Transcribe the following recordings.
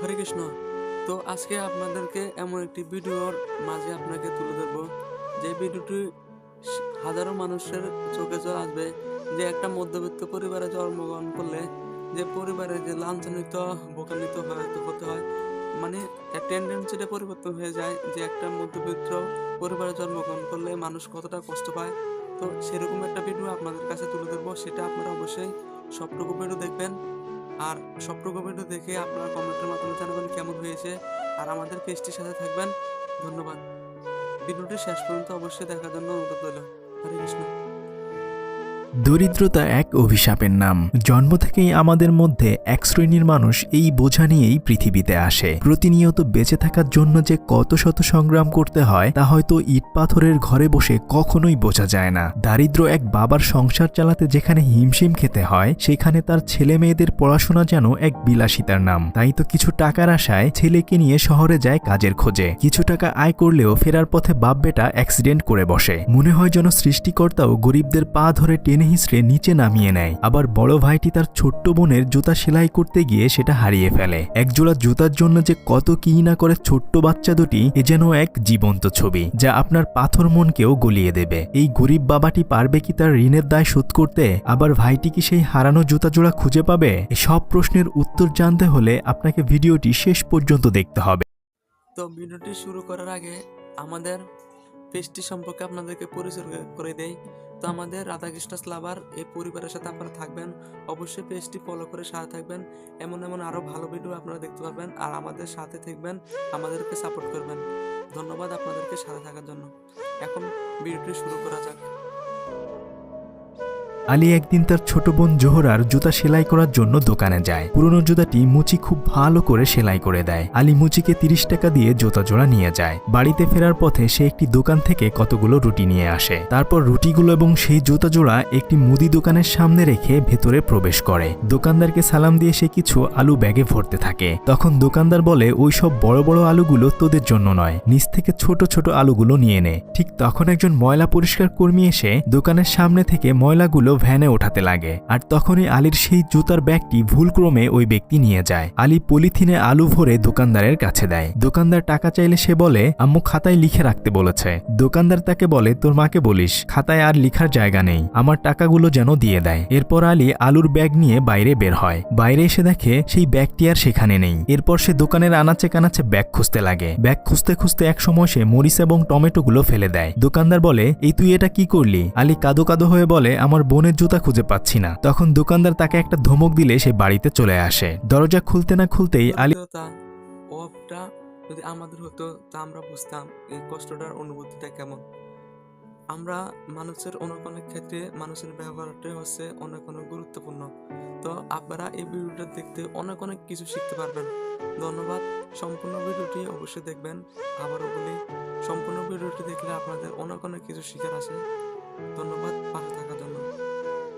হরে কৃষ্ণ। তো আজকে আপনাদেরকে এমন একটি ভিডিওর মাঝে আপনাকে তুলে ধরবো। যে ভিডিওটি হাজারো মানুষের চোখে জল আসবে। যে একটা মধ্যবিত্ত পরিবারে জন্মগ্রহণ করলে যে পরিবারে যে লাঞ্ছনিত বোকান্বিত হতে হয় মানে টেন্ডেন্সিটা পরিবর্তন হয়ে যায় যে একটা মধ্যবিত্ত পরিবারে জন্মগ্রহণ করলে মানুষ কতটা কষ্ট পায়। তো সেরকম একটা ভিডিও আপনাদের কাছে তুলে ধরবো, সেটা আপনারা অবশ্যই সবটুকু ভিডিও দেখবেন। আর সব ভিডিও দেখে আপনারা কমেন্টের মাধ্যমে জানাবেন কেমন হয়েছে। আর আমাদের পেজটির সাথে থাকবেন। ধন্যবাদ। ভিডিওটি শেষ পর্যন্ত অবশ্যই দেখার জন্য অনুরোধ রইল। হরে কৃষ্ণ। দরিদ্রতা এক অভিশাপের নাম। জন্ম থেকেই আমাদের মধ্যে এক শ্রেণির মানুষ এই বোঝা নিয়েই পৃথিবীতে আসে। প্রতিনিয়ত বেঁচে থাকার জন্য যে কত শত সংগ্রাম করতে হয়, তা হয়তো ইট পাথরের ঘরে বসে কখনোই বোঝা যায় না। দারিদ্র এক বাবার সংসার চালাতে যেখানে হিমশিম খেতে হয়, সেখানে তার ছেলে মেয়েদের পড়াশোনা যেন এক বিলাসিতার নাম। তাই তো কিছু টাকার আশায় ছেলেকে নিয়ে শহরে যায় কাজের খোঁজে। কিছু টাকা আয় করলেও ফেরার পথে বাপ বেটা অ্যাক্সিডেন্ট করে বসে। মনে হয় যেন সৃষ্টিকর্তাও গরিবদের পা ধরে টেনে হিসড়ে নিচে নামিয়ে নেয়। আবার বড় ভাইটি তার ছোট্ট বোনের জুতা সেলাই করতে গিয়ে সেটা হারিয়ে ফেলে। একজোড়া জুতার জন্য যে কত কি না করে ছোট্ট বাচ্চা দুটি, এ যেন এক জীবন্ত ছবি, যা আপনার পাথর মনকেও গলিয়ে দেবে। এই গরিব বাবাটি পারবে কি তার ঋণের দায় শোধ করতে? আবার ভাইটি কি সেই হারানো জুতা জোড়া খুঁজে পাবে? সব প্রশ্নের উত্তর জানতে হলে আপনাকে ভিডিওটি শেষ পর্যন্ত দেখতে হবে। তো ভিডিওটি শুরু করার আগে আমাদের পেজটি সম্পর্কে আপনাদেরকে পরিচয় করে দেয় তো আমাদের রাধাকৃষ্ণ স্লাভার এই পরিবারের সাথে আপনারা থাকবেন। অবশ্যই পেজটি ফলো করে সাথে থাকবেন। এমন এমন আরও ভালো ভিডিও আপনারা দেখতে পারবেন। আর আমাদের সাথে থাকবেন, আমাদেরকে সাপোর্ট করবেন। ধন্যবাদ আপনাদেরকে সাথে থাকার জন্য। এখন ভিডিওটি শুরু করা যাক। আলী একদিন তার ছোট বোন জোহরার জুতা সেলাই করার জন্য দোকানে যায়। পুরনো জুতাটি মুচি খুব ভালো করে সেলাই করে দেয়। আলী মুচিকে তিরিশ টাকা দিয়ে জুতা জোড়া নিয়ে যায়। বাড়িতে ফেরার পথে সে একটি দোকান থেকে কতগুলো রুটি নিয়ে আসে। তারপর রুটিগুলো এবং সেই জুতা জোড়া একটি মুদি দোকানের সামনে রেখে ভেতরে প্রবেশ করে। দোকানদারকে সালাম দিয়ে সে কিছু আলু ব্যাগে ভরতে থাকে। তখন দোকানদার বলে, ওই সব বড় বড় আলুগুলো তোদের জন্য নয়। নিচ থেকে ছোট ছোট আলুগুলো নিয়ে নে। ঠিক তখন একজন ময়লা পরিষ্কার কর্মী এসে দোকানের সামনে থেকে ময়লাগুলো ভ্যানে ওঠাতে লাগে। আর তখনই আলীর সেই জুতার ব্যাগটি ভুলক্রমে ওই ব্যক্তি নিয়ে যায়। আলী পলিথিনে আলু ভরে দোকানদারের কাছে দেয়। দোকানদার টাকা চাইলে সে বলে, আম্মু খাতায় লিখে রাখতে বলেছে। দোকানদার তাকে বলে, তোর মাকে বলিস, খাতায় আর লিখার জায়গা নেই। আমার টাকাগুলো যেন দিয়ে দেয়। এরপর আলী আলুর ব্যাগ নিয়ে বাইরে বের হয়। বাইরে এসে দেখে সেই ব্যাগটি আর সেখানে নেই। এরপর সে দোকানের আনাচে কানাচে ব্যাগ খুঁজতে লাগে। ব্যাগ খুঁজতে খুঁজতে এক সময় সে মরিচ এবং টমেটোগুলো ফেলে দেয়। দোকানদার বলে, এই তুই এটা কি করলি? আলী কাদো কাদো হয়ে বলে, আমার বোনের জুতা খুঁজে পাচ্ছি না। তখন দোকানদার তাকে একটা ধমক দিলে সে বাড়িতে চলে আসে। দরজা খুলতে না খুলতেই আলী যদি আমাদের হতো তা আমরা বুঝতাম এই কষ্টটার অনুভূতিটা কেমন। আমরা মানুষের অনেক অনেক ক্ষেত্রে মানুষের ব্যবহারটাই হচ্ছে অনেক অনেক গুরুত্বপূর্ণ। তো আপনারা এই ভিডিওটা দেখতে অনেক অনেক কিছু শিখতে পারবেন। ধন্যবাদ। সম্পূর্ণ ভিডিওটি অবশ্যই দেখবেন। আবারও বলি সম্পূর্ণ ভিডিওটি দেখলে আপনাদের অনেক অনেক কিছু শিখার আছে। ধন্যবাদ। পাশে থাকার জন্য।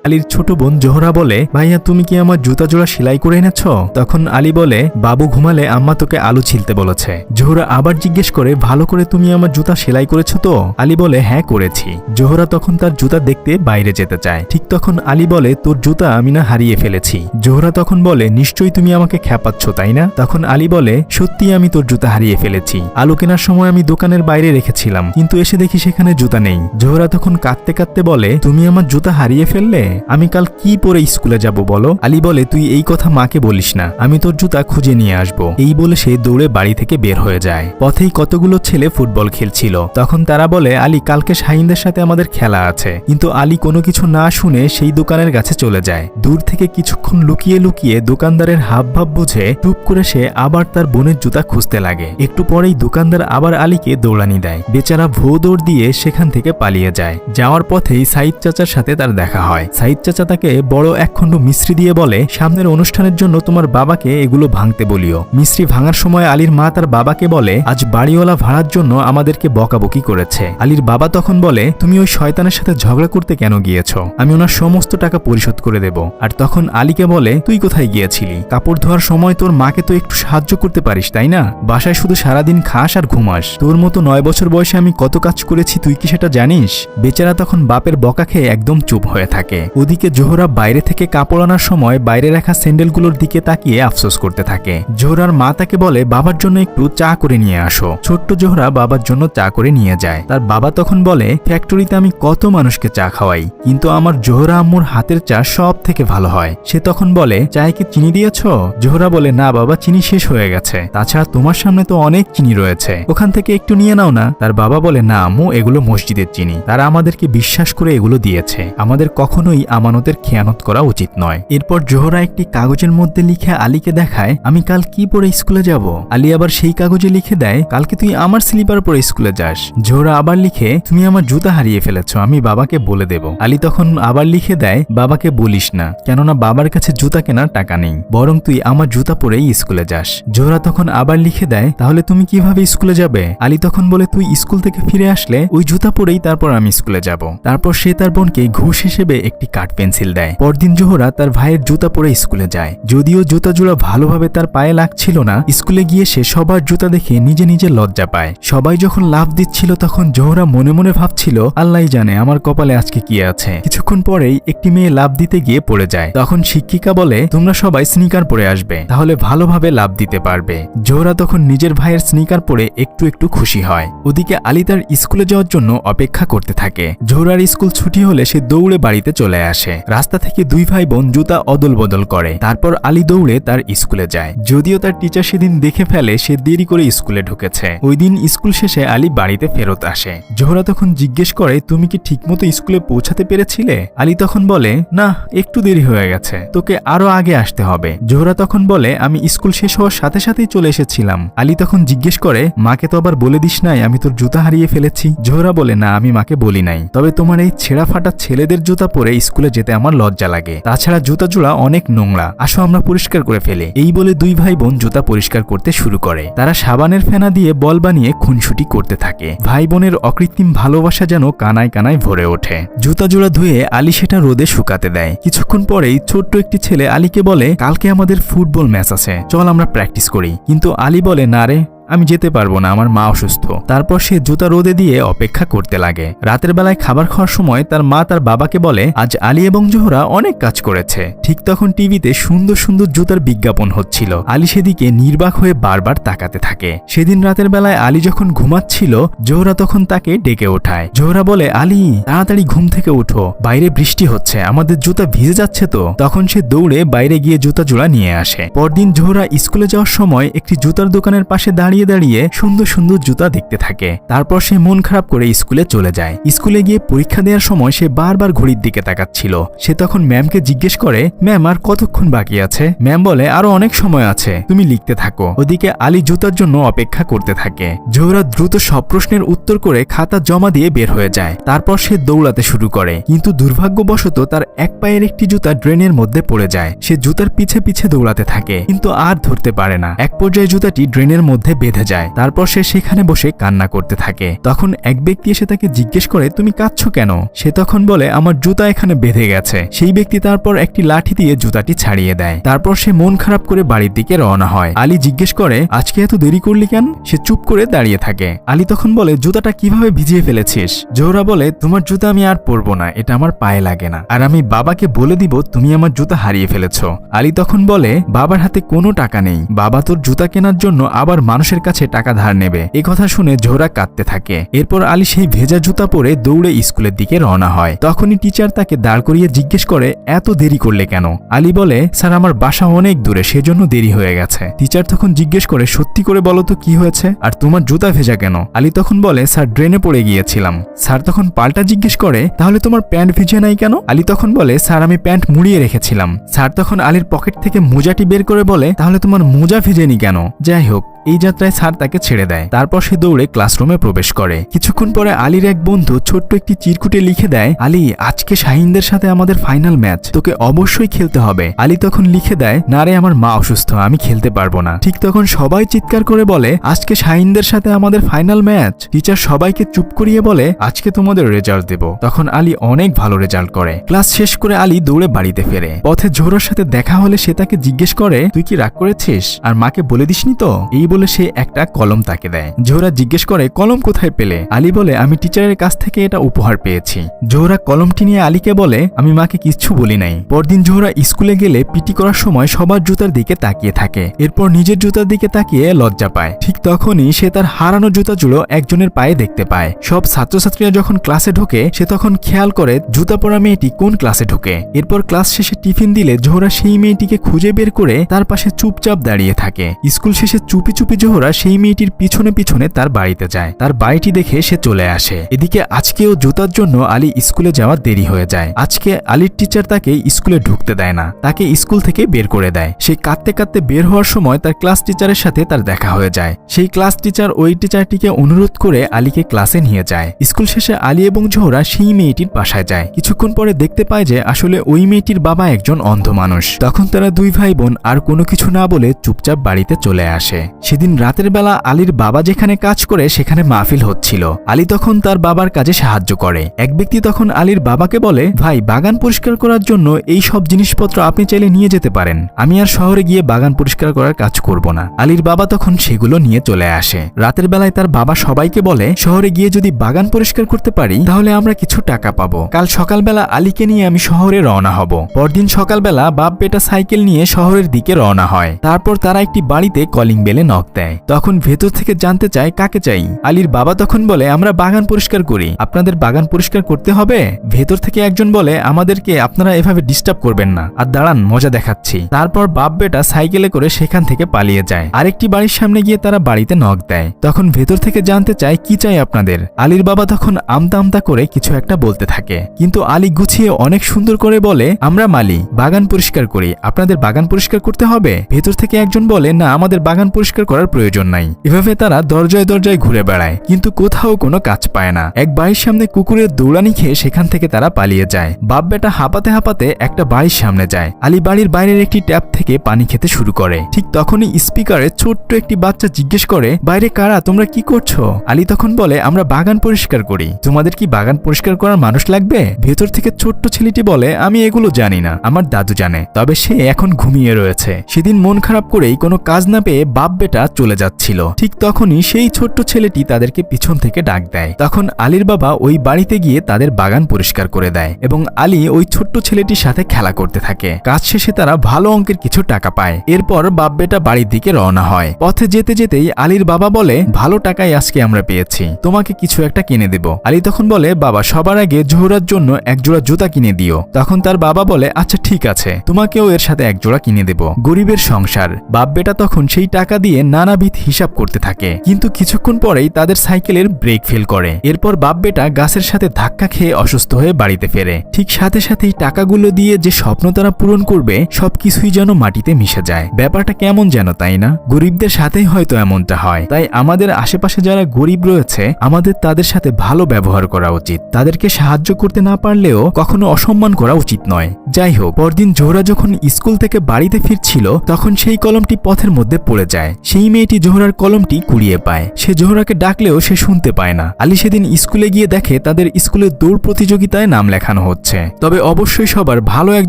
আলীর ছোট বোন জোহরা বলে, ভাইয়া, তুমি কি আমার জুতা জোড়া সেলাই করে এনেছ? তখন আলী বলে, বাবু ঘুমালে আম্মা তোকে আলু ছিলতে বলেছে। জোহরা আবার জিজ্ঞেস করে, ভালো করে তুমি আমার জুতা সেলাই করেছ তো? আলী বলে হ্যাঁ করেছি। জোহরা তখন তার জুতা দেখতে বাইরে যেতে চায়। ঠিক তখন আলী বলে, তোর জুতা আমি না হারিয়ে ফেলেছি। জোহরা তখন বলে, নিশ্চয়ই তুমি আমাকে খ্যাপাচ্ছ, তাই না? তখন আলী বলে, সত্যি আমি তোর জুতা হারিয়ে ফেলেছি। আলু কেনার সময় আমি দোকানের বাইরে রেখেছিলাম, কিন্তু এসে দেখি সেখানে জুতা নেই। জোহরা তখন কাঁদতে কাঁদতে বলে, তুমি আমার জুতা হারিয়ে ফেললে? আমি কাল কি পরে স্কুলে যাব বলো? আলী বলে, তুই এই কথা মাকে বলিস না। আমি তোর জুতা খুঁজে নিয়ে আসব। এই বলে সে দৌড়ে বাড়ি থেকে বের হয়ে যায়। পথেই কতগুলো ছেলে ফুটবল খেলছিল। তখন তারা বলে, আলী, কালকে শাহিনদের সাথে আমাদের খেলা আছে। কিন্তু আলী কোনো কিছু না শুনে সেই দোকানের কাছে চলে যায়। দূর থেকে কিছুক্ষণ লুকিয়ে লুকিয়ে দোকানদারের হাব ভাব বুঝে টুপ করে সে আবার তার বোনের জুতা খুঁজতে লাগে। একটু পরেই দোকানদার আবার আলীকে দৌড়ানি দেয়। বেচারা ভো দৌড় দিয়ে সেখান থেকে পালিয়ে যায়। যাওয়ার পথেই সাইদ চাচার সাথে তার দেখা হয়। সাইদ চাচা তাকে বড় একখণ্ড মিশ্রি দিয়ে বলে, সামনের অনুষ্ঠানের জন্য তোমার বাবাকে এগুলো ভাঙতে বলিও। মিশ্রি ভাঙার সময় আলীর মা তার বাবাকে বলে, আজ বাড়িওয়ালা ভাড়ার জন্য আমাদেরকে বকাবকি করেছে। আলীর বাবা তখন বলে, তুমি ওই শয়তানের সাথে ঝগড়া করতে কেন গিয়েছ? আমি ওনার সমস্ত টাকা পরিশোধ করে দেব। আর তখন আলীকে বলে, তুই কোথায় গিয়েছিলি? কাপড় ধোয়ার সময় তোর মাকে তো একটু সাহায্য করতে পারিস, তাই না? বাসায় শুধু সারাদিন খাস আর ঘুমাস। তোর মতো নয় বছর বয়সে আমি কত কাজ করেছি, তুই কি সেটা জানিস? বেচারা তখন বাপের বকা খেয়ে একদম চুপ হয়ে থাকে। ওদিকে জোহরা বাইরে থেকে কাপড় আনার সময় বাইরে রাখা স্যান্ডেলগুলোর দিকে তাকিয়ে আফসোস করতে থাকে। জোহরার মা তাকে বলে, বাবার জন্য একটু চা করে নিয়ে আসো। ছোট্ট জোহরা বাবার জন্য চা করে নিয়ে যায়। তার বাবা তখন বলে, ফ্যাক্টরিতে আমি কত মানুষকে চা খাওয়াই, কিন্তু আমার জোহরা আম্মুর হাতের চা সব থেকে ভালো হয়। সে তখন বলে, চায়ে কি চিনি দিয়েছ? জোহরা বলে, না বাবা, চিনি শেষ হয়ে গেছে। তাছাড়া তোমার সামনে তো অনেক চিনি রয়েছে। ওখান থেকে একটু নিয়ে নাও না? তার বাবা বলে, না আম্মু, এগুলো মসজিদের চিনি। তারা আমাদেরকে বিশ্বাস করে এগুলো দিয়েছে। আমাদের কখনোই আমানতের খেয়ানত করা উচিত নয়। এরপর জোহরা একটি কাগজের মধ্যে লিখে আলীকে দেখায়, আমি কাল কি পরে স্কুলে যাব? আলী আবার সেই কাগজে লিখে দেয়, কালকে তুই আমার স্লিপার পরে স্কুলে যাস। জোহরা আবার লিখে, তুমি আমার জুতা হারিয়ে ফেলেছ, আমি বাবাকে বলে দেব। আলী তখন আবার লিখে দেয়, বাবাকে বলিস না, কেননা বাবার কাছে জুতা কেনার টাকা নেই, বরং তুই আমার জুতা পরেই স্কুলে যাস। জোহরা তখন আবার লিখে দেয়, তাহলে তুমি কীভাবে স্কুলে যাবে? আলী তখন বলে, তুই স্কুল থেকে ফিরে আসলে ওই জুতা পরেই তারপর আমি স্কুলে যাব। তারপর সে তার বোনকে ঘুষ হিসেবে একটি কাঠ পেন্সিল দেয়। পরদিন জোহরা তার ভাইয়ের জুতা পরে স্কুলে যায়। যদিও জুতা জোড়া ভালোভাবে তার পায়ে লাগছিল না, স্কুলে গিয়ে সে সবার জুতা দেখে নিজে নিজে লজ্জা পায়। সবাই যখন লাভ দিচ্ছিল তখন জোহরা মনে মনে ভাবছিল আল্লাহ জানে আমার কপালে আজকে কি আছে। কিছুক্ষণ পরেই একটি মেয়ে লাভ দিতে গিয়ে পড়ে যায়। তখন শিক্ষিকা বলে, তোমরা সবাই স্নিকার পরে আসবে, তাহলে ভালোভাবে লাভ দিতে পারবে। জোহরা তখন নিজের ভাইয়ের স্নিকার পরে একটু একটু খুশি হয়। ওদিকে আলী তার স্কুলে যাওয়ার জন্য অপেক্ষা করতে থাকে। জোহরার স্কুল ছুটি হলে সে দৌড়ে বাড়িতে চলে আসে। রাস্তা থেকে দুই ভাই বোন জুতা অদল বদল করে। তারপর আলী দৌড়ে তার স্কুলে যায়। যদিও তার টিচার সেদিন দেখে ফেলে সে দেরি করে স্কুলে ঢুকেছে। ওই দিন স্কুল শেষে আলী বাড়িতে ফেরত আসে। জোহরা তখন জিজ্ঞেস করে, তুমি কি ঠিকমতো স্কুলে পৌঁছাতে পেরেছিলে? আলী তখন বলে, না, একটু দেরি হয়ে গেছে। তোকে আরও আগে আসতে হবে। জোহরা তখন বলে, আমি স্কুল শেষ হওয়ার সাথে সাথেই চলে এসেছিলাম। আলী তখন জিজ্ঞেস করে, মাকে তো আবার বলে দিস নাই, আমি তোর জুতা হারিয়ে ফেলেছি? জোহরা বলে, না, আমি মাকে বলি নাই। তবে তোমার এই ছেঁড়া ফাটা ছেলেদের জুতা পরে স্কুলে যেতে আমার লজ্জা লাগে। তাছাড়া জুতা জোড়া অনেক নোংরা। আসো আমরা পরিষ্কার করে ফেলি। এই বলে দুই ভাই বোন জুতা পরিষ্কার করতে শুরু করে। তারা সাবানের ফেনা দিয়ে বল বানিয়ে খুনসুটি করতে থাকে। ভাই বোনের অকৃত্রিম ভালোবাসা যেন কানায় কানায় ভরে ওঠে। জুতা জোড়া ধুয়ে আলী সেটা রোদে শুকাতে দেয়। কিছুক্ষণ পরেই ছোট্ট একটি ছেলে আলীকে বলে, কালকে আমাদের ফুটবল ম্যাচ আছে। চল আমরা প্র্যাকটিস করি। কিন্তু আলী বলে, না রে আমি যেতে পারব না, আমার মা অসুস্থ। তারপর সে জুতা রোদে দিয়ে অপেক্ষা করতে লাগে। রাতের বেলায় খাবার খাওয়ার সময় তার মা তার বাবাকে বলে, আজ আলী এবং জোহরা অনেক কাজ করেছে। ঠিক তখন টিভিতে সুন্দর সুন্দর জুতার বিজ্ঞাপন হচ্ছিল। আলী সেদিকে নির্বাক হয়ে বারবার তাকাতে থাকে। সেদিন রাতের বেলায় আলী যখন ঘুমাচ্ছিল, জোহরা তখন তাকে ডেকে ওঠায়। জোহরা বলে, আলী, তাড়াতাড়ি ঘুম থেকে উঠো। বাইরে বৃষ্টি হচ্ছে, আমাদের জুতা ভিজে যাচ্ছে তো। তখন সে দৌড়ে বাইরে গিয়ে জুতা জোড়া নিয়ে আসে। পরদিন জোহরা স্কুলে যাওয়ার সময় একটি জুতার দোকানের পাশে দাঁড়িয়ে দাঁড়িয়ে দাঁড়িয়ে সুন্দর সুন্দর জুতা দেখতে থাকে। তারপর সে মন খারাপ করে স্কুলে চলে যায়। স্কুলে গিয়ে পরীক্ষা দেওয়ার সময় সে বারবার ঘড়ির দিকে তাকাচ্ছিল। সে তখন ম্যামকে জিজ্ঞেস করে, ম্যাম, আর কতক্ষণ বাকি আছে? ম্যাম বলে, আরও অনেক সময় আছে। তুমি লিখতে থাকো। ওদিকে আলী জুতার জন্য অপেক্ষা করতে থাকে। জোহরা দ্রুত সব প্রশ্নের উত্তর করে খাতা জমা দিয়ে বের হয়ে যায়। তারপর সে দৌড়াতে শুরু করে। কিন্তু দুর্ভাগ্যবশত তার এক পায়ের একটি জুতা ড্রেনের মধ্যে পড়ে যায়। সে জুতার পিছে পিছে দৌড়াতে থাকে, কিন্তু আর ধরতে পারে না। এক পর্যায়ে জুতাটি ড্রেনের মধ্যে বেঁধে যায়। তারপর সে সেখানে বসে কান্না করতে থাকে। তখন এক ব্যক্তি এসে তাকে জিজ্ঞেস করে, তুমি কাঁদছ কেন? সে তখন বলে, আমার জুতা এখানে বেঁধে গেছে। সেই ব্যক্তি তারপর একটি লাঠি দিয়ে জুতাটি ছাড়িয়ে দেয়। তারপর সে মন খারাপ করে বাড়ির দিকে রওনা হয়। আলী জিজ্ঞেস করে, আজকে এত দেরি করলি কেন? সে চুপ করে দাঁড়িয়ে থাকে। আলী তখন বলে, জুতাটা কীভাবে ভিজিয়ে ফেলেছিস? জোহরা বলে, তোমার জুতা আমি আর পরবো না। এটা আমার পায়ে লাগে না। আর আমি বাবাকে বলে দিব, তুমি আমার জুতা হারিয়ে ফেলেছ। আলী তখন বলে, বাবার হাতে কোনো টাকা নেই। বাবা তোর জুতা কেনার জন্য আবার মানুষের কাছে টাকা ধার নেবে। এ কথা শুনে ঝোরা কাঁদতে থাকে। এরপর আলী সেই ভেজা জুতা পরে দৌড়ে স্কুলের দিকে রওনা হয়। তখনই টিচার তাকে দাঁড় করিয়ে জিজ্ঞেস করে, এত দেরি করলে কেন? আলী বলে, স্যার, আমার বাসা অনেক দূরে, সেজন্য দেরি হয়ে গেছে। টিচার তখন জিজ্ঞেস করে, সত্যি করে বলো তো কি হয়েছে? আর তোমার জুতা ভেজা কেন? আলী তখন বলে, স্যার, ড্রেনে পড়ে গিয়েছিলাম। স্যার তখন পাল্টা জিজ্ঞেস করে, তাহলে তোমার প্যান্ট ভিজে নাই কেন? আলী তখন বলে, স্যার, আমি প্যান্ট মুড়িয়ে রেখেছিলাম। স্যার তখন আলীর পকেট থেকে মোজাটি বের করে বলে, তাহলে তোমার মোজা ভিজেনি কেন? যাই হোক এই যাত্রায় স্যার তাকে ছেড়ে দেয়। তারপর সে দৌড়ে ক্লাসরুমে প্রবেশ করে। কিছুক্ষণ পরে আলীর এক বন্ধু ছোট্ট একটি চিরকুটে লিখে দেয়, আলী, আজকে শাহিনদের সাথে আমাদের ফাইনাল ম্যাচ তোকে অবশ্যই খেলতে হবে। আলী তখন লিখে দেয়, না রে, আমার মা অসুস্থ, আমি খেলতে পারব না। ঠিক তখন সবাই চিৎকার করে বলে, আজকে শাহিনদের সাথে আমাদের ফাইনাল ম্যাচ টিচার সবাইকে চুপ করিয়ে বলে, আজকে তোমাদের রেজাল্ট দেব। তখন আলী অনেক ভালো রেজাল্ট করে। ক্লাস শেষ করে আলী দৌড়ে বাড়িতে ফেরে। পথে জোহরার সাথে দেখা হলে সে তাকে জিজ্ঞেস করে, তুই কি রাগ করেছিস? আর মাকে বলে দিসনি তো? এই বলে সে একটা কলম তাকে দেয়। জোহরা জিজ্ঞেস করে, কলম কোথায় পেলে? আলী বলে, আমি টিচারের কাছ থেকে এটা উপহার পেয়েছি। জোহরা কলমটি নিয়ে আলীকে বলে, আমি মাকে কিচ্ছু বলি নাই। পরদিন জোহরা স্কুলে গেলে পিটি করার সময় সবার জুতার দিকে তাকিয়ে থাকে। এরপর নিজের জুতার দিকে তাকিয়ে লজ্জা পায়। ঠিক তখনই সে তার হারানো জুতা জুড়ো একজনের পায়ে দেখতে পায়। সব ছাত্রছাত্রীরা যখন ক্লাসে ঢোকে, সে তখন খেয়াল করে জুতা পরা মেয়েটি কোন ক্লাসে ঢোকে। এরপর ক্লাস শেষে টিফিন দিলে জোহরা সেই মেয়েটিকে খুঁজে বের করে তার পাশে চুপচাপ দাঁড়িয়ে থাকে। স্কুল শেষে চুপি চুপি জোহরা সেই মেয়েটির পিছনে পিছনে তার বাড়িতে যায়। তার বাড়িটি দেখে সে চলে আসে। এদিকে আজকেও জুতার জন্য আলী স্কুলে যাওয়া দেরি হয়ে যায়। আজকে আলীর টিচার তাকে স্কুলে ঢুকতে দেয় না। তাকে স্কুল থেকে বের করে দেয়। সে কাঁদতে কাঁদতে বের হওয়ার সময় তার ক্লাস টিচারের সাথে তার দেখা হয়ে যায়। সেই ক্লাস টিচার ওই টিচারটিকে অনুরোধ করে আলীকে ক্লাসে নিয়ে যায়। স্কুল শেষে আলী এবং জোহরা সেই মেয়েটির বাসায় যায়। কিছুক্ষণ পরে দেখতে পায় যে আসলে ওই মেয়েটির বাবা একজন অন্ধ মানুষ। তখন তারা দুই ভাই বোন আর কোনো কিছু না বলে চুপচাপ বাড়িতে চলে আসে। সেদিন রাতের বেলা আলীর বাবা যেখানে কাজ করে সেখানে মাহফিল হচ্ছিল। আলী তখন তার বাবার কাজে সাহায্য করে। এক ব্যক্তি তখন আলীর বাবাকে বলে, ভাই, বাগান পরিষ্কার করার জন্য এই সব জিনিসপত্র আপনি চাইলে নিয়ে যেতে পারেন। আমি আর শহরে গিয়ে বাগান পরিষ্কার করার কাজ করব না। আলীর বাবা তখন সেগুলো নিয়ে চলে আসে। রাতের বেলায় তার বাবা সবাইকে বলে, শহরে গিয়ে যদি বাগান পরিষ্কার করতে পারি, তাহলে আমরা কিছু টাকা পাবো। কাল সকালবেলা আলীকে নিয়ে আমি শহরে রওনা হব। পরদিন সকালবেলা বাপ বেটা সাইকেল নিয়ে শহরের দিকে রওনা হয়। তারপর তারা একটি বাড়িতে কলিং বেলে নক দেয়। তখন ভেতর থেকে জানতে চায় কাকে চাই। আলীর বাবা তখন বলে, আমরা বাগান পরিষ্কার করি। আপনাদের বাগান পরিষ্কার করতে হবে? ভেতর থেকে একজন বলে, আমাদেরকে আপনারা এভাবে ডিস্টার্ব করবেন না। আর দাঁড়ান, মজা দেখাচ্ছি। তারপর বাপ বেটা সাইকেলে করে সেখান থেকে পালিয়ে যায়। আরেকটি বাড়ির সামনে গিয়ে তারা বাড়িতে নক দেয়। তখন ভেতর থেকে জানতে চায়, কি চাই আপনাদের? আলীর বাবা তখন আমতা আমতা করে কিছু একটা বলতে থাকে। কিন্তু আলী গুছিয়ে অনেক সুন্দর করে বলে, আমরা মালি, বাগান পরিষ্কার করি। আপনাদের বাগান পরিষ্কার করতে হবে? ভেতর থেকে একজন বলে, না, আমাদের বাগান পরিষ্কার করার প্রয়োজন নাই। এভাবে তারা দরজায় দরজায় ঘুরে বেড়ায়, কিন্তু কোথাও কোনো কাজ পায় না। এক বাড়ির সামনে কুকুরের দৌড়ানি খেয়ে সেখান থেকে তারা পালিয়ে যায়। বাপ বেটা হাঁপাতে হাঁপাতে একটা বাড়ির সামনে যায়। আলী বাড়ির বাইরের একটি ট্যাপ থেকে পানি খেতে শুরু করে। ঠিক তখনই স্পিকারে ছোট্ট একটি বাচ্চা জিজ্ঞেস করে, বাইরে কারা? তোমরা কি করছ? আলী তখন বলে, আমরা বাগান পরিষ্কার করি। তোমাদের কি বাগান পরিষ্কার করার মানুষ লাগবে? ভেতর থেকে ছোট্ট ছেলেটি বলে, আমি এগুলো জানি না। আমার দাদু জানে। তবে সে এখন ঘুমিয়ে রয়েছে। সেদিন মন খারাপ করেই কোনো কাজ না পেয়ে বাপ বেটা চলে যাচ্ছিল। ঠিক তখনই সেই ছোট্ট ছেলেটি তাদেরকে পিছন থেকে ডাক দেয়। তখন আলীর বাবা ওই বাড়িতে গিয়ে তাদের বাগান পরিষ্কার করে দেয় এবং আলী ওই ছোট্ট ছেলেটির সাথে খেলা করতে থাকে। কাজ শেষে তারা ভালো অঙ্কের কিছু টাকা পায়। এরপর বাপ বেটা বাড়ির দিকে রওনা হয়। পথে যেতে যেতেই আলীর বাবা বলে, ভালো টাকাই আজকে আমরা পেয়েছি। তোমাকে কিছু একটা কিনে দেব। আলী তখন বলে, বাবা, সবার আগে জোহরার জন্য এক জোড়া জুতা কিনে দিও। তখন তার বাবা বলে আচ্ছা ঠিক আছে। তোমাকেও এর সাথে এক জোড়া কিনে দেব। গরিবের সংসার। বাপ বেটা তখন সেই টাকা দিয়ে নানাবিধ হিসাব করতে থাকে। কিন্তু কিছুক্ষণ পরেই তাদের সাইকেলের ব্রেক ফেল করে। এরপর বাপ বেটা গাছের সাথে ধাক্কা খেয়ে অসুস্থ হয়ে বাড়িতে ফেরে। ঠিক সাথে সাথেই টাকাগুলো দিয়ে যে স্বপ্ন তারা পূরণ করবে, সবকিছুই যেন মাটিতে মিশে যায়। ব্যাপারটা কেমন যেন, তাই না? গরিবদের সাথেই হয়তো এমনটা হয়। তাই আমাদের আশেপাশে যারা গরিব রয়েছে, আমাদের তাদের সাথে ভালো ব্যবহার করা উচিত। তাদেরকে সাহায্য করতে না পারলেও কখনো অসম্মান করা উচিত নয়। যাই হোক, পরদিন জোহরা যখন স্কুল থেকে বাড়িতে ফিরছিল, তখন সেই কলমটি পথের মধ্যে পড়ে যায়। সেই মেয়েটি জোহরার কলমটি কুড়িয়ে পায়। সে জোহরাকে ডাকলেও সে শুনতে পায় না। আলী সেদিন স্কুলে গিয়ে দেখে তাদের স্কুলের দৌড় প্রতিযোগিতায় নাম লেখানো হচ্ছে। তবে অবশ্যই সবার ভালো এক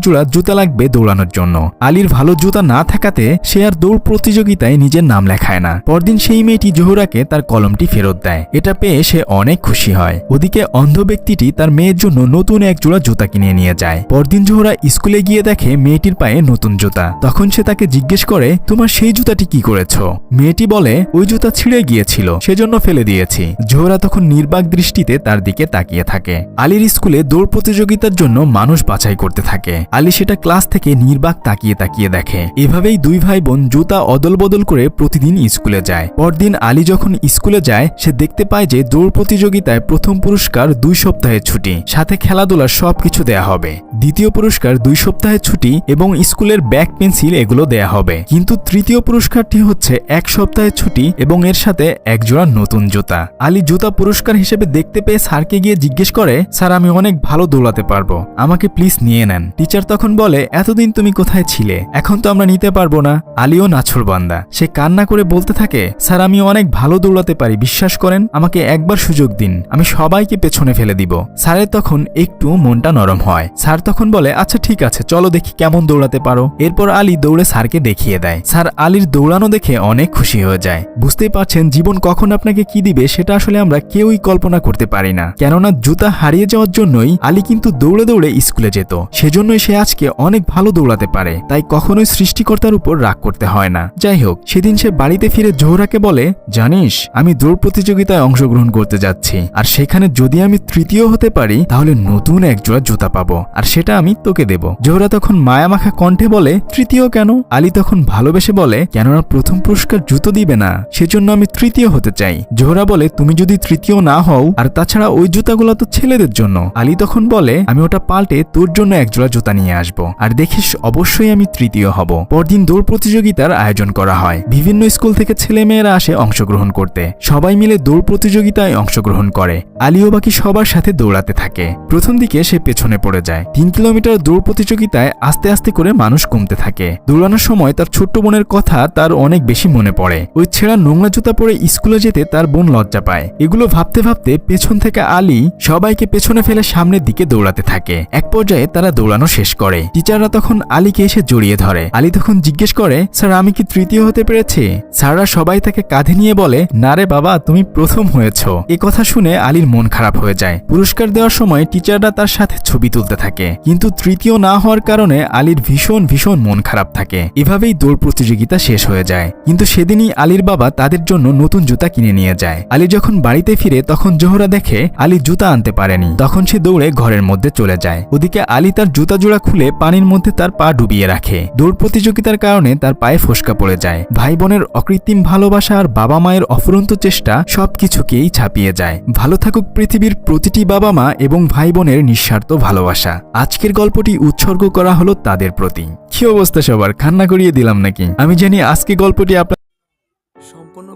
জোড়া জুতা লাগবে দৌড়ানোর জন্য। আলীর ভালো জুতা না থাকাতে সে আর দৌড় প্রতিযোগিতায় নিজের নাম লেখায় না। পরদিন সেই মেয়েটি জোহরাকে তার কলমটি ফেরত দেয়। এটা পেয়ে সে অনেক খুশি হয়। ওদিকে অন্ধ ব্যক্তিটি তার মেয়ের জন্য নতুন এক জোড়া জুতা কিনে নিয়ে যায়। পরদিন জোহরা স্কুলে গিয়ে দেখে মেয়েটির পায়ে নতুন জুতা। তখন সে তাকে জিজ্ঞেস করে, তোমার সেই জুতাটি কি করেছ? মেয়েটি বলে, ওই জুতা ছিঁড়ে গিয়েছিল, সেজন্য ফেলে দিয়েছি। জোহরা তখন নির্বাক দৃষ্টিতে তার দিকে তাকিয়ে থাকে। আলীর স্কুলে দৌড় প্রতিযোগিতার জন্য মানুষ বাছাই করতে থাকে। আলী সেটা ক্লাস থেকে নির্বাক তাকিয়ে তাকিয়ে দেখে। এভাবেই দুই ভাই বোন জুতা অদল বদল করে প্রতিদিন স্কুলে যায়। পরদিন আলী যখন স্কুলে যায়, সে দেখতে পায় যে দৌড় প্রতিযোগিতায় প্রথম পুরস্কার দুই সপ্তাহের ছুটি, সাথে খেলাধুলার সবকিছু দেয়া হবে। দ্বিতীয় পুরস্কার দুই সপ্তাহের ছুটি এবং স্কুলের ব্যাক পেন্সিল এগুলো দেয়া হবে। কিন্তু তৃতীয় পুরস্কারটি হচ্ছে এক সপ্তাহের ছুটি এবং এর সাথে একজোড়া নতুন জুতা। আলী জুতা পুরস্কার হিসেবে দেখতে পেয়ে স্যারকে গিয়ে জিজ্ঞেস করে, স্যার, আমি অনেক ভালো দৌড়াতে পারব। আমাকে প্লিজ নিয়ে নেন। টিচার তখন বলে, এতদিন তুমি কোথায় ছিলে? এখন তো আমরা নিতে পারব না। আলীও নাছর বান্দা সে কান্না করে বলতে থাকে, স্যার, আমি অনেক ভালো দৌড়াতে পারি, বিশ্বাস করেন? আমাকে একবার সুযোগ দিন। আমি সবাইকে পেছনে ফেলে দিব। স্যারের তখন একটু মনটা নরম হয়। স্যার তখন বলে আচ্ছা ঠিক আছে, চলো দেখি কেমন দৌড়াতে পারো। এরপর আলী দৌড়ে স্যারকে দেখিয়ে দেয়। স্যার আলীর দৌড়ানো দেখে অনেক খুশি হয়ে যায়। বুঝতেই পারছেন জীবন কখন আপনাকে কি দিবে সেটা আসলে আমরা কেউই কল্পনা করতে পারি না। কেননা জুতা হারিয়ে যাওয়ার জন্যই আলী কিন্তু দৌড়ে দৌড়ে স্কুলে যেত। সেজন্যই সে আজকে অনেক ভালো দৌড়াতে পারে। তাই কখনোই সৃষ্টিকর্তার উপর রাগ করতে হয় না। যাই হোক, সেদিন সে বাড়িতে ফিরে জোহরাকে বলে, জানিস, আমি দৌড় প্রতিযোগিতায় অংশগ্রহণ করতে যাচ্ছি। আর সেখানে যদি আমি তৃতীয় হতে পারি, তাহলে নতুন এক জোড়া জুতা পাবো। আর সেটা আমি তোকে দেব। জোহরা তখন মায়ামাখা কণ্ঠে বলে, তৃতীয় কেন? আলী তখন ভালোবেসে বলে, কেননা প্রথম পুরস্কার জুতো দিবে না, সেজন্য আমি তৃতীয় হতে চাই। জোহরা বলে, তুমি যদি তৃতীয় না হও, আর তাছাড়া ওই জুতাগুলো তো ছেলেদের জন্য। আলী তখন বলে, আমি ওটা পাল্টে তোর জন্য এক জোড়া জুতা নিয়ে আসব, আর দেখিস অবশ্যই আমি তৃতীয় হব। পরদিন দৌড় প্রতিযোগিতার আয়োজন করা হয়। বিভিন্ন স্কুল থেকে ছেলেমেয়েরা আসে অংশগ্রহণ করতে। সবাই মিলে দৌড় প্রতিযোগিতায় অংশগ্রহণ করে। আলীও বাকি সবার সাথে দৌড়াতে থাকে। প্রথম দিকে সে পেছনে পড়ে যায়। তিন কিলোমিটার দৌড় প্রতিযোগিতায় আস্তে আস্তে করে মানুষ কমতে থাকে। দৌড়ানোর সময় তার ছোট্ট বোনের কথা তার অনেক বেশি মনে পড়ে। ওই ছেঁড়া নোংরা জুতা পরে স্কুলে যেতে তার বোন লজ্জা পায়। এগুলো ভাবতে ভাবতে পেছন থেকে আলী সবাইকে পেছনে ফেলে সামনের দিকে দৌড়াতে থাকে। এক পর্যায়ে তারা দৌড়ানো শেষ করে। টিচাররা তখন আলীকে এসে জড়িয়ে ধরে। আলী তখন জিজ্ঞেস করে, স্যার, আমি কি তৃতীয় হতে পেরেছি? স্যাররা সবাই তাকে কাঁধে নিয়ে বলে, না রে বাবা, তুমি প্রথম হয়েছ। এ কথা শুনে আলীর মন খারাপ হয়ে যায়। পুরস্কার দেওয়ার সময় টিচাররা তার সাথে ছবি তুলতে থাকে। কিন্তু তৃতীয় না হওয়ার কারণে আলীর ভীষণ ভীষণ মন খারাপ থাকে। এভাবেই দৌড় প্রতিযোগিতা শেষ হয়ে যায়। কিন্তু সেদিনই আলীর বাবা তাদের জন্য নতুন জুতা কিনে নিয়ে যায়। আলী যখন বাড়িতে ফিরে তখন জোহরা দেখে আলী জুতা আনতে পারেনি। তখন সে দৌড়ে ঘরের মধ্যে চলে যায়। ওদিকে আলী তার জুতা জোড়া খুলে পানির মধ্যে তার পা ডুবিয়ে রাখে। দৌড় প্রতিযোগিতার কারণে তার পায়ে ফোসকা পড়ে যায়। ভাই বোনের অকৃত্রিম ভালোবাসা আর বাবা মায়ের অফুরন্ত চেষ্টা সবকিছুকেই ছাপিয়ে যায়। ভালো থাকুক পৃথিবীর প্রতিটি বাবা মা এবং ভাই বোনের নিঃস্বার্থ ভালোবাসা। আজকের গল্পটি উৎসর্গ করা হলো তাদের প্রতি। কি অবস্থা সবার? কান্না করিয়ে দিলাম নাকি? আমি জানি আজকে গল্পটি আপনার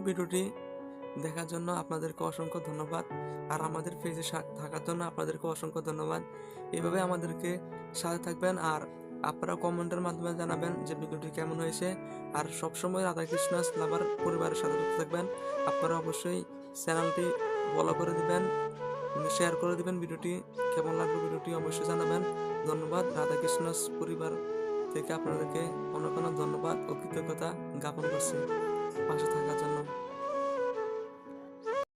ভিডিওটি দেখার জন্য আপনাদেরকে অসংখ্য ধন্যবাদ। আর আমাদের পেজে থাকার জন্য আপনাদেরকে অসংখ্য ধন্যবাদ। এভাবে আমাদেরকে সাথে থাকবেন আর আপনারা কমেন্টের মাধ্যমে জানাবেন যে ভিডিওটি কেমন হয়েছে। আর সবসময় রাধাকৃষ্ণ লাভার পরিবারের সাথে যুক্ত থাকবেন। আপনারা অবশ্যই চ্যানেলটি ফলো করে দিবেন শেয়ার করে দিবেন ভিডিওটি। কেমন লাগল ভিডিওটি অবশ্যই জানাবেন। ধন্যবাদ। রাধাকৃষ্ণ পরিবার থেকে আপনাদেরকে অনেক অনেক ধন্যবাদ। ও কৃতজ্ঞতা জ্ঞাপন করছি। পাশে থাকার জন্য।